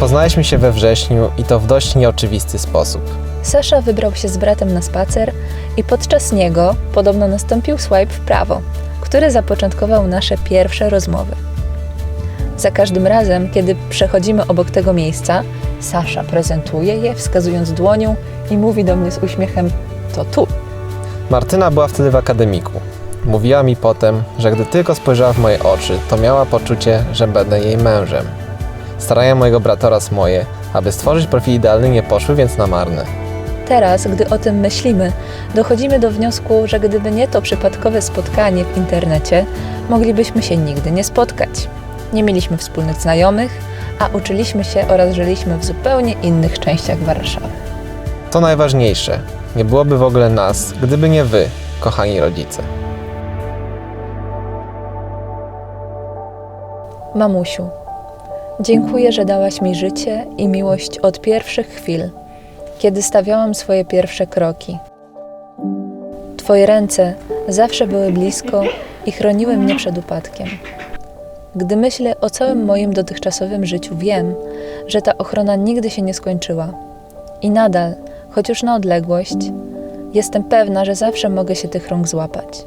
Poznaliśmy się we wrześniu i to w dość nieoczywisty sposób. Sasza wybrał się z bratem na spacer i podczas niego podobno nastąpił swipe w prawo, który zapoczątkował nasze pierwsze rozmowy. Za każdym razem, kiedy przechodzimy obok tego miejsca, Sasza prezentuje je, wskazując dłonią i mówi do mnie z uśmiechem: To tu. Martyna była wtedy w akademiku. Mówiła mi potem, że gdy tylko spojrzała w moje oczy, to miała poczucie, że będę jej mężem. Starania mojego brata oraz moje, aby stworzyć profil idealny, nie poszły więc na marne. Teraz, gdy o tym myślimy, dochodzimy do wniosku, że gdyby nie to przypadkowe spotkanie w internecie, moglibyśmy się nigdy nie spotkać. Nie mieliśmy wspólnych znajomych, a uczyliśmy się oraz żyliśmy w zupełnie innych częściach Warszawy. To najważniejsze. Nie byłoby w ogóle nas, gdyby nie wy, kochani rodzice. Mamusiu, dziękuję, że dałaś mi życie i miłość od pierwszych chwil, kiedy stawiałam swoje pierwsze kroki. Twoje ręce zawsze były blisko i chroniły mnie przed upadkiem. Gdy myślę o całym moim dotychczasowym życiu, wiem, że ta ochrona nigdy się nie skończyła. I nadal, choć już na odległość, jestem pewna, że zawsze mogę się tych rąk złapać.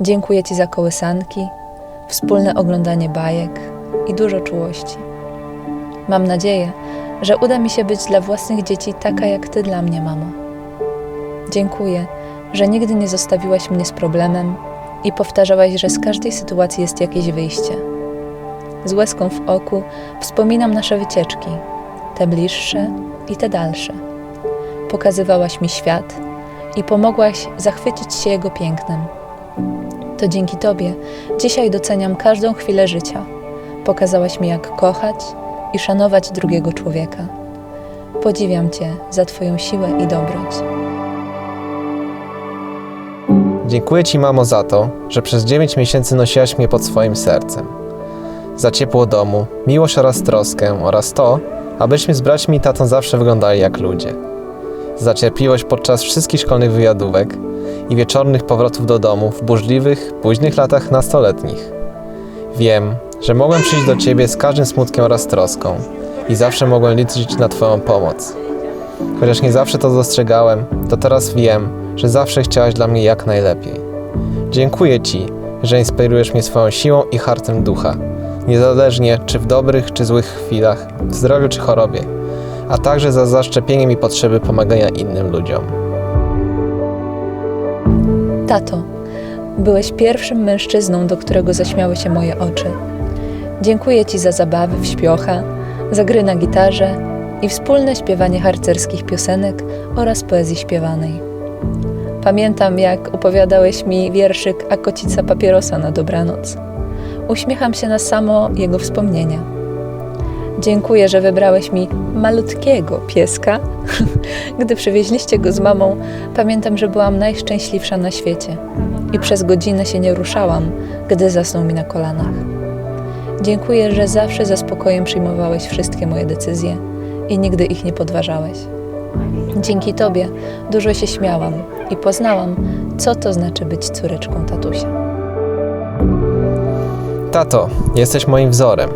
Dziękuję Ci za kołysanki, wspólne oglądanie bajek i dużo czułości. Mam nadzieję, że uda mi się być dla własnych dzieci taka jak Ty dla mnie, mamo. Dziękuję, że nigdy nie zostawiłaś mnie z problemem i powtarzałaś, że z każdej sytuacji jest jakieś wyjście. Z łezką w oku wspominam nasze wycieczki, te bliższe i te dalsze. Pokazywałaś mi świat i pomogłaś zachwycić się jego pięknem. To dzięki Tobie dzisiaj doceniam każdą chwilę życia. Pokazałaś mi, jak kochać i szanować drugiego człowieka. Podziwiam Cię za Twoją siłę i dobroć. Dziękuję Ci, mamo, za to, że przez 9 miesięcy nosiłaś mnie pod swoim sercem. Za ciepło domu, miłość oraz troskę oraz to, abyśmy z braćmi i tatą zawsze wyglądali jak ludzie. Za cierpliwość podczas wszystkich szkolnych wyjadówek i wieczornych powrotów do domu w burzliwych, późnych latach nastoletnich. Wiem, że mogłem przyjść do Ciebie z każdym smutkiem oraz troską i zawsze mogłem liczyć na Twoją pomoc. Chociaż nie zawsze to dostrzegałem, to teraz wiem, że zawsze chciałaś dla mnie jak najlepiej. Dziękuję Ci, że inspirujesz mnie swoją siłą i hartem ducha, niezależnie czy w dobrych czy złych chwilach, w zdrowiu czy chorobie, a także za zaszczepienie mi potrzeby pomagania innym ludziom. Tato, byłeś pierwszym mężczyzną, do którego zaśmiały się moje oczy. Dziękuję Ci za zabawy w śpiocha, za gry na gitarze i wspólne śpiewanie harcerskich piosenek oraz poezji śpiewanej. Pamiętam, jak opowiadałeś mi wierszyk A kocica papierosa na dobranoc. Uśmiecham się na samo jego wspomnienia. Dziękuję, że wybrałeś mi malutkiego pieska. Gdy przywieźliście go z mamą, pamiętam, że byłam najszczęśliwsza na świecie i przez godzinę się nie ruszałam, gdy zasnął mi na kolanach. Dziękuję, że zawsze ze spokojem przyjmowałeś wszystkie moje decyzje i nigdy ich nie podważałeś. Dzięki Tobie dużo się śmiałam i poznałam, co to znaczy być córeczką tatusia. Tato, jesteś moim wzorem.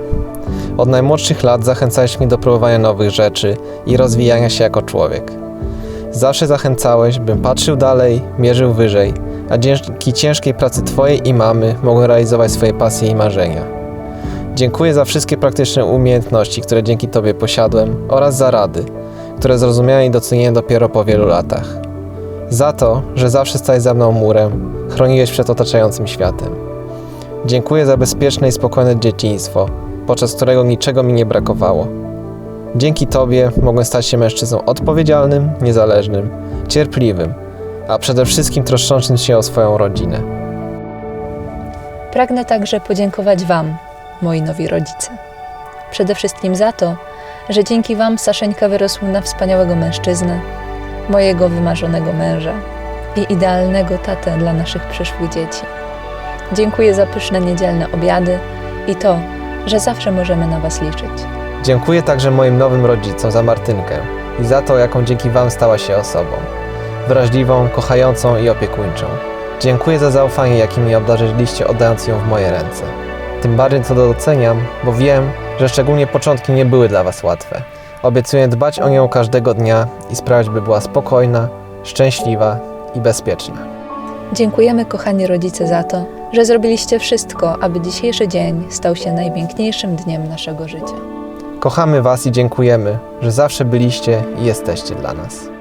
Od najmłodszych lat zachęcałeś mnie do próbowania nowych rzeczy i rozwijania się jako człowiek. Zawsze zachęcałeś, bym patrzył dalej, mierzył wyżej, a dzięki ciężkiej pracy Twojej i mamy mogłem realizować swoje pasje i marzenia. Dziękuję za wszystkie praktyczne umiejętności, które dzięki Tobie posiadłem oraz za rady, które zrozumiałem i doceniłem dopiero po wielu latach. Za to, że zawsze stałeś za mną murem, chroniłeś przed otaczającym światem. Dziękuję za bezpieczne i spokojne dzieciństwo, podczas którego niczego mi nie brakowało. Dzięki Tobie mogłem stać się mężczyzną odpowiedzialnym, niezależnym, cierpliwym, a przede wszystkim troszczącym się o swoją rodzinę. Pragnę także podziękować Wam, moi nowi rodzice. Przede wszystkim za to, że dzięki Wam Saszeńka wyrosł na wspaniałego mężczyznę, mojego wymarzonego męża i idealnego tatę dla naszych przyszłych dzieci. Dziękuję za pyszne niedzielne obiady i to, że zawsze możemy na Was liczyć. Dziękuję także moim nowym rodzicom za Martynkę i za to, jaką dzięki Wam stała się osobą. Wrażliwą, kochającą i opiekuńczą. Dziękuję za zaufanie, jakim mnie obdarzyliście, oddając ją w moje ręce. Tym bardziej to doceniam, bo wiem, że szczególnie początki nie były dla Was łatwe. Obiecuję dbać o nią każdego dnia i sprawiać, by była spokojna, szczęśliwa i bezpieczna. Dziękujemy, kochani rodzice, za to, że zrobiliście wszystko, aby dzisiejszy dzień stał się najpiękniejszym dniem naszego życia. Kochamy Was i dziękujemy, że zawsze byliście i jesteście dla nas.